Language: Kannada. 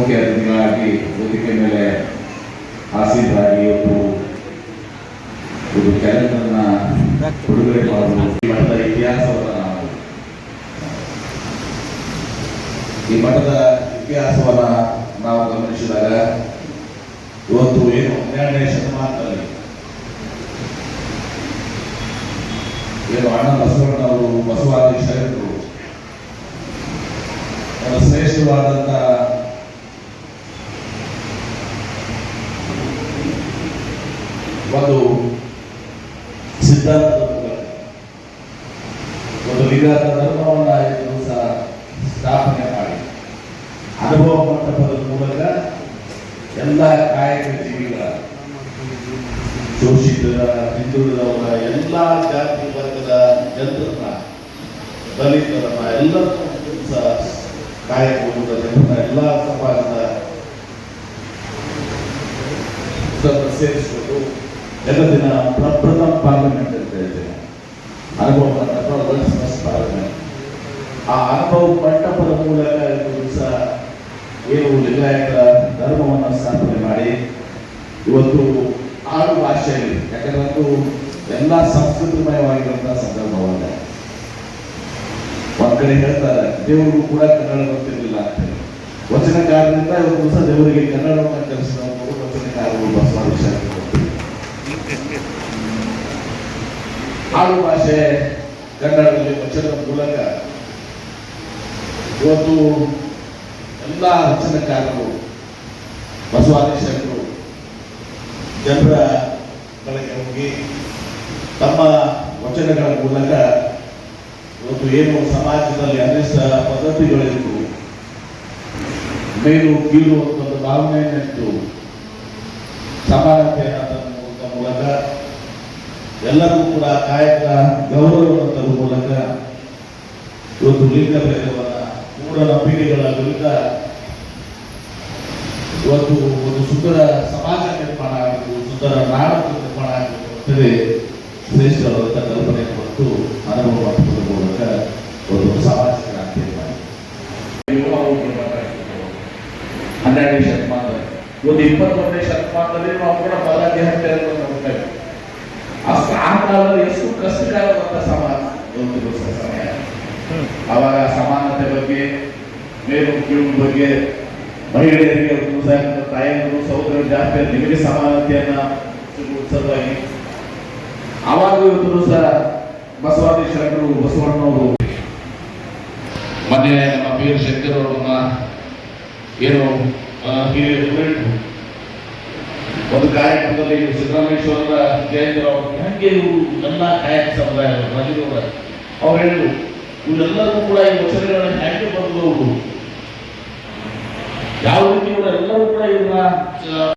ಮುಖ್ಯ ಅತಿಥಿಗಳಾಗಿ ವೇದಿಕೆ ಮೇಲೆ ಆಸೀನರಾಗಿ ಇವತ್ತು ಒಂದು ಕ್ಯಾಲೆಂಡರ್ನ ಬಿಡುಗಡೆ ಮಾಡುವುದು ಈ ಮಠದ ಇತಿಹಾಸವನ್ನು ನಾವು ಈ ಮಠದ ಇತಿಹಾಸವನ್ನು ನಾವು ಗಮನಿಸಿದಾಗ ಇವತ್ತು ಏನು ಹನ್ನೆರಡನೇ ಶತಮಾನದಲ್ಲಿ ಏನು ಅಣ್ಣ ಬಸವಣ್ಣವರು ಬಸವಾದಿ ಶರಣರು ಅವರ ಒಂದು ಸಿದ್ಧಾಂತದ ಮೂಲಕ, ಒಂದು ವಿಘಾತ ಧರ್ಮವನ್ನ ಇವತ್ತು ಸಹ ಸ್ಥಾಪನೆ ಮಾಡಿ. ಅನುಭವ ಮಂಟಪದ ಮೂಲಕ ಎಲ್ಲ ಕಾಯಕ ಜೀವಿಗಳ, ಶೋಷಿತರ, ಹಿಂದುಳಿದವರ, ಎಲ್ಲ ಜಾತಿ ವರ್ಗದ ಜನರನ್ನ, ದಲಿತರನ್ನ, ಎಲ್ಲರನ್ನೂ ಸಹ ಕಾಯಕ ಎಲ್ಲ ಸಮಾಜದ ಇದನ್ನು ಸೇರಿಸಿಕೊಂಡು ದಿನ ಪ್ರಪ್ರಥಮ ಪಾರ್ಲಿಮೆಂಟ್ ಅಂತ ಹೇಳ್ತೇನೆ. ಅನುಭವ ಮಂಟಪ ವರ್ಲ್ಡ್ಸ್ ಫಸ್ಟ್ ಪಾರ್ಲಿಮೆಂಟ್ ಆ ಅನುಭವ ಮಂಟಪದ ಮೂಲಕ ದಿವಸ ಏನು ಲಿಂಗಾಯತರ ಧರ್ಮವನ್ನು ಸ್ಥಾಪನೆ ಮಾಡಿ, ಇವತ್ತು ಆರು ಭಾಷೆಯಲ್ಲಿ, ಯಾಕಂದ್ರೆ ಅದು ಎಲ್ಲ ಸಂಸ್ಕೃತಿಮಯವಾಗಿರುವಂತಹ ಸಂದರ್ಭವಲ್ಲ. ಒಂದ್ ಕಡೆ ಹೇಳ್ತಾರೆ ದೇವರಿಗೂ ಕೂಡ ಕನ್ನಡ ಗೊತ್ತಿರಲಿಲ್ಲ ಅಂತ ಹೇಳಿ. ಇವತ್ತು ದಿವಸ ದೇವರಿಗೆ ಕನ್ನಡವನ್ನು ಕಲಿಸಿದ ವಚನಕಾರರು ಶಾಸ್ತ್ರಿ. ಆಡು ಭಾಷೆ ಕನ್ನಡದಲ್ಲಿ ವಚನದ ಮೂಲಕ ಇವತ್ತು ಎಲ್ಲ ವಚನಕಾರರು ಬಸವಾದಿ ಜನರ ಬಳಕೆ ಹೋಗಿ ತಮ್ಮ ವಚನಗಳ ಮೂಲಕ ಇವತ್ತು ಏನು ಸಮಾಜದಲ್ಲಿ ಅನಿಷ್ಟ ಪದ್ಧತಿಗಳಿತ್ತು ಮೇಲು ಕೀಳು ಒಂದು ಭಾವನೆಯನ್ನಿತ್ತು ಸಮಾನತೆಯನ್ನು ಮೂಲಕ ಎಲ್ಲರಿಗೂ ಕೂಡ ಕಾಯಕ ಗೌರವವನ್ನು ತರುವ ಮೂಲಕ ಇವತ್ತು ಲಿಂಗ ಭೇದವನ್ನ ಮೂಢನಂಬಿಕೆಗಳ ವಿರುದ್ಧ ಇವತ್ತು ಒಂದು ಸುಂದರ ಸಮಾಜ ನಿರ್ಮಾಣ ಆಗಬೇಕು ಸುಂದರ ನಾಡು ನಿರ್ಮಾಣ ಆಗಬೇಕು ಅಂತೇಳಿ ಶ್ರೇಷ್ಠವಾದಂಥ ಕಲ್ಪನೆ ಮತ್ತು ಅನುಭವ ಮಾಡಿಕೊಳ್ಳುವ ಮೂಲಕ ಒಂದು ಸಾಮಾಜಿಕ ಕ್ರಾಂತಿಯನ್ನು ಮಾಡಿ ಹನ್ನೆರಡನೇ ಶತಮಾನದಲ್ಲಿ ಒಂದು ಇಪ್ಪತ್ತೊಂದನೇ ಶತಮಾನದಲ್ಲಿ ನಾವು ಕೂಡ ಹತ್ಯೆಯನ್ನು ನೋಡ್ತೇವೆ ಅಷ್ಟು ಆ ಕಾಲದಲ್ಲಿ ಎಷ್ಟು ಕಷ್ಟಕರವಾದ ಸಮಾಜ ಒಂದು ಸಮಯ. ಅವಾಗ ಸಮಾನತೆ ಬಗ್ಗೆ, ಮೇಲು ಕೀಳು ಬಗ್ಗೆ, ಮಹಿಳೆಯರಿಗೆ ತಾಯಂದರು ಸಹೋದರ ಜಾಸ್ತಿ ನಿಮಗೆ ಸಮಾನತೆಯನ್ನ ಉತ್ಸವವಾಗಿ. ಅವಾಗ ಇವತ್ತು ಸಹ ಬಸವಾದಿ ಶರಣರು ಬಸವಣ್ಣವರು ಮೊನ್ನೆ ನಮ್ಮ ವೀರ ಶಂಕರ್ ಅವರನ್ನ ಏನು. ಒಂದು ಕಾರ್ಯಕ್ರಮದಲ್ಲಿ ಸಿದ್ದರಾಮೇಶ್ವರ ಜಯಂತಿ ಅವರು ಹೆಂಗೆ ಇವರು ಎಲ್ಲ ಕಾಯಕ ಸಮುದಾಯ ರಜದವರ ಅವ್ರು ಹೇಳಿದ್ರು, ಇವರೆಲ್ಲರೂ ಕೂಡ ಈ ವಚನಗಳನ್ನ ಹೆಂಗೆ ಬಂದವರು? ಯಾವ ರೀತಿ ಇವರೆಲ್ಲರೂ ಕೂಡ ಇವನ್ನ